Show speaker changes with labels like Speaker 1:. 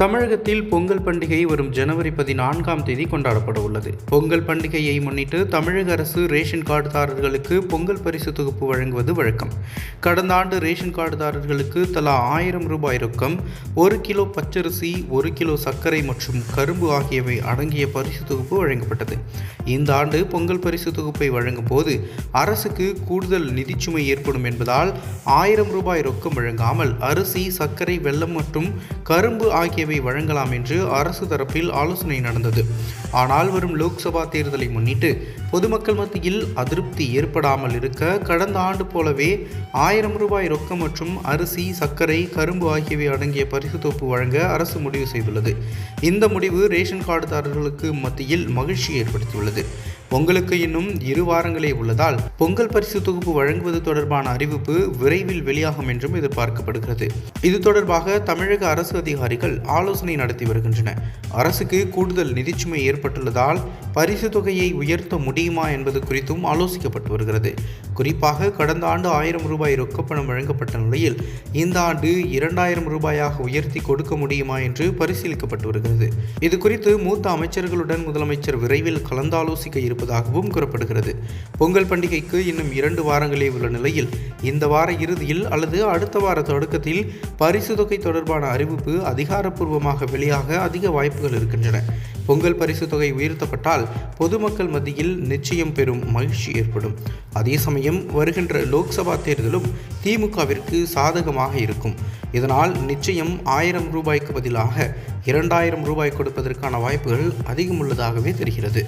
Speaker 1: தமிழகத்தில் பொங்கல் பண்டிகை வரும் ஜனவரி பதினான்காம் தேதி கொண்டாடப்பட உள்ளது. பொங்கல் பண்டிகையை முன்னிட்டு தமிழக அரசு ரேஷன் கார்டுதாரர்களுக்கு பொங்கல் பரிசு தொகுப்பு வழங்குவது வழக்கம். கடந்த ஆண்டு ரேஷன் கார்டுதாரர்களுக்கு தலா ஆயிரம் ரூபாய் ரொக்கம் ஒரு கிலோ பச்சரிசி ஒரு கிலோ சர்க்கரை மற்றும் கரும்பு ஆகியவை அடங்கிய பரிசு தொகுப்பு வழங்கப்பட்டது. இந்த ஆண்டு பொங்கல் பரிசு தொகுப்பை வழங்கும் போது அரசுக்கு கூடுதல் நிதிச்சுமை ஏற்படும் என்பதால் ஆயிரம் ரூபாய் ரொக்கம் வழங்காமல் அரிசி சர்க்கரை வெல்லம் மற்றும் கரும்பு ஆகிய சேவை வழங்கலாம் என்று அரசு தரப்பில் ஆலோசனை நடந்தது. ஆனால் வரும் லோக்சபா தேர்தலை முன்னிட்டு பொதுமக்கள் மத்தியில் அதிருப்தி ஏற்படாமல் இருக்க கடந்த ஆண்டு போலவே ஆயிரம் ரூபாய் ரொக்கம் மற்றும் அரிசி சர்க்கரை கரும்பு ஆகியவை அடங்கிய பரிசு தொகுப்பு வழங்க அரசு முடிவு செய்துள்ளது. இந்த முடிவு ரேஷன் கார்டுதாரர்களுக்கு மத்தியில் மகிழ்ச்சி ஏற்படுத்தியுள்ளது. பொங்கலுக்கு இன்னும் இரு வாரங்களே உள்ளதால் பொங்கல் பரிசு தொகுப்பு வழங்குவது தொடர்பான அறிவிப்பு விரைவில் வெளியாகும் என்றும் எதிர்பார்க்கப்படுகிறது. இது தொடர்பாக தமிழக அரசு அதிகாரிகள் ஆலோசனை நடத்தி வருகின்றனர். அரசுக்கு கூடுதல் நிதிச்சுமை ஏற்பட்டுள்ளதால் பரிசு தொகையை உயர்த்த முடியுமா என்பது குறித்தும் ஆலோசிக்கப்பட்டு வருகிறது. குறிப்பாக கடந்த ஆண்டு ஆயிரம் ரூபாய் ரொக்கப்பணம் வழங்கப்பட்ட நிலையில் இந்த ஆண்டு இரண்டாயிரம் ரூபாயாக உயர்த்தி கொடுக்க முடியுமா என்று பரிசீலிக்கப்பட்டு வருகிறது. இது குறித்து மூத்த அமைச்சர்களுடன் முதலமைச்சர் விரைவில் கலந்தாலோசிக்க இருப்பதாகவும் கூறப்படுகிறது. பொங்கல் பண்டிகைக்கு இன்னும் இரண்டு வாரங்களே உள்ள நிலையில் இந்த வார இறுதியில் அல்லது அடுத்த வார தொடக்கத்தில் பரிசு தொகை தொடர்பான அறிவிப்பு அதிகாரப்பூர்வமாக வெளியாக அதிக வாய்ப்புகள் இருக்கின்றன. பொங்கல் பரிசு தொகை உயர்த்தப்பட்டால் பொதுமக்கள் மத்தியில் நிச்சயம் பெரும் மகிழ்ச்சி ஏற்படும். அதே சமயம் வருகின்ற லோக்சபா தேர்தலும் திமுகவிற்கு சாதகமாக இருக்கும். இதனால் நிச்சயம் ஆயிரம் ரூபாய்க்கு பதிலாக இரண்டாயிரம் ரூபாய் கொடுப்பதற்கான வாய்ப்புகள் அதிகம் உள்ளதாகவே தெரிகிறது.